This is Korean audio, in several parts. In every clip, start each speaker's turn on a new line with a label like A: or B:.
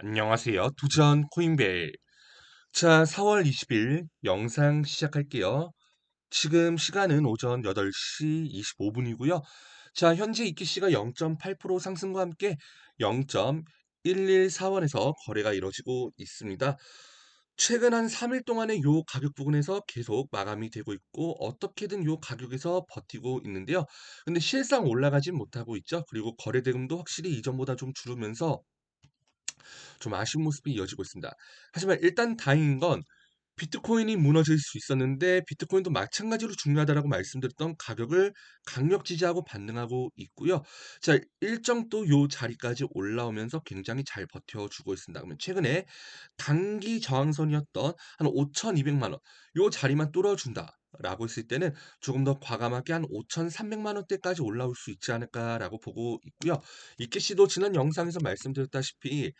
A: 안녕하세요. 두전 코인벨. 자, 4월 20일 영상 시작할게요. 지금 시간은 오전 8시 25분이고요. 자, 현재 이키씨가 0.8% 상승과 함께 0.114원에서 거래가 이루어지고 있습니다. 최근 한 3일 동안의 요 가격 부근에서 계속 마감이 되고 있고 어떻게든 요 가격에서 버티고 있는데요. 근데 실상 올라가진 못하고 있죠. 그리고 거래 대금도 확실히 이전보다 좀 줄으면서 좀 아쉬운 모습이 이어지고 있습니다. 하지만 일단 다행인 건 비트코인이 무너질 수 있었는데 비트코인도 마찬가지로 중요하다라고 말씀드렸던 가격을 강력 지지하고 반등하고 있고요. 자, 일정 또 요 자리까지 올라오면서 굉장히 잘 버텨주고 있습니다. 그러면 최근에 단기 저항선이었던 한 5,200만 원, 요 자리만 뚫어준다. 라고 했을 때는 조금 더 과감하게 한 5,300만 원대까지 올라올 수 있지 않을까라고 보고 있고요. 이케 씨도 지난 영상에서 말씀드렸다시피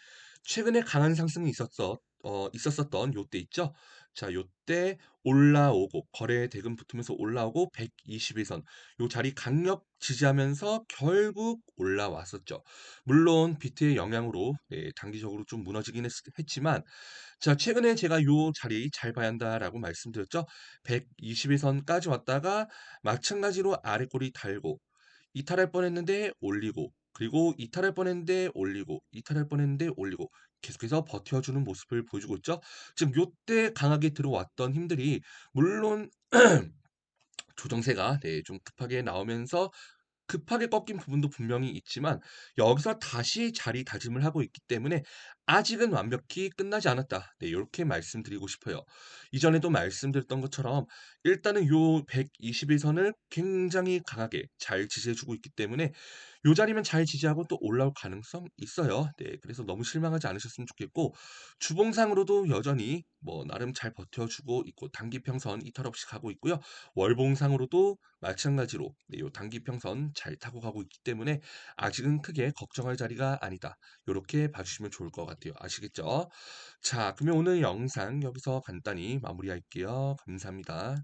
A: 최근에 강한 상승이 있었어 어 있었었던 요때 있죠. 자 요때 올라오고 거래 대금 붙으면서 올라오고 121선 요 자리 강력 지지하면서 결국 올라왔었죠. 물론 비트의 영향으로 네, 단기적으로 좀 무너지긴 했, 했지만 자 최근에 제가 요 자리 잘 봐야 한다라고 말씀드렸죠. 121선까지 왔다가 마찬가지로 아래 꼬리 달고 이탈할 뻔했는데 올리고 그리고 이탈할 뻔했는데 올리고 이탈할 뻔했는데 올리고 계속해서 버텨주는 모습을 보여주고 있죠. 지금 요때 강하게 들어왔던 힘들이 물론 조정세가 네, 좀 급하게 나오면서 급하게 꺾인 부분도 분명히 있지만 여기서 다시 자리 다짐을 하고 있기 때문에 아직은 완벽히 끝나지 않았다. 네, 이렇게 말씀드리고 싶어요. 이전에도 말씀드렸던 것처럼 일단은 요 121선을 굉장히 강하게 잘 지지해주고 있기 때문에 요 자리면 잘 지지하고 또 올라올 가능성 있어요. 네, 그래서 너무 실망하지 않으셨으면 좋겠고 주봉상으로도 여전히 뭐 나름 잘 버텨주고 있고 단기평선 이탈 없이 가고 있고요. 월봉상으로도 마찬가지로 네, 요 단기평선 잘 타고 가고 있기 때문에 아직은 크게 걱정할 자리가 아니다. 요렇게 봐주시면 좋을 것 같아요. 아시겠죠? 자, 그러면 오늘 영상 여기서 간단히 마무리할게요. 감사합니다.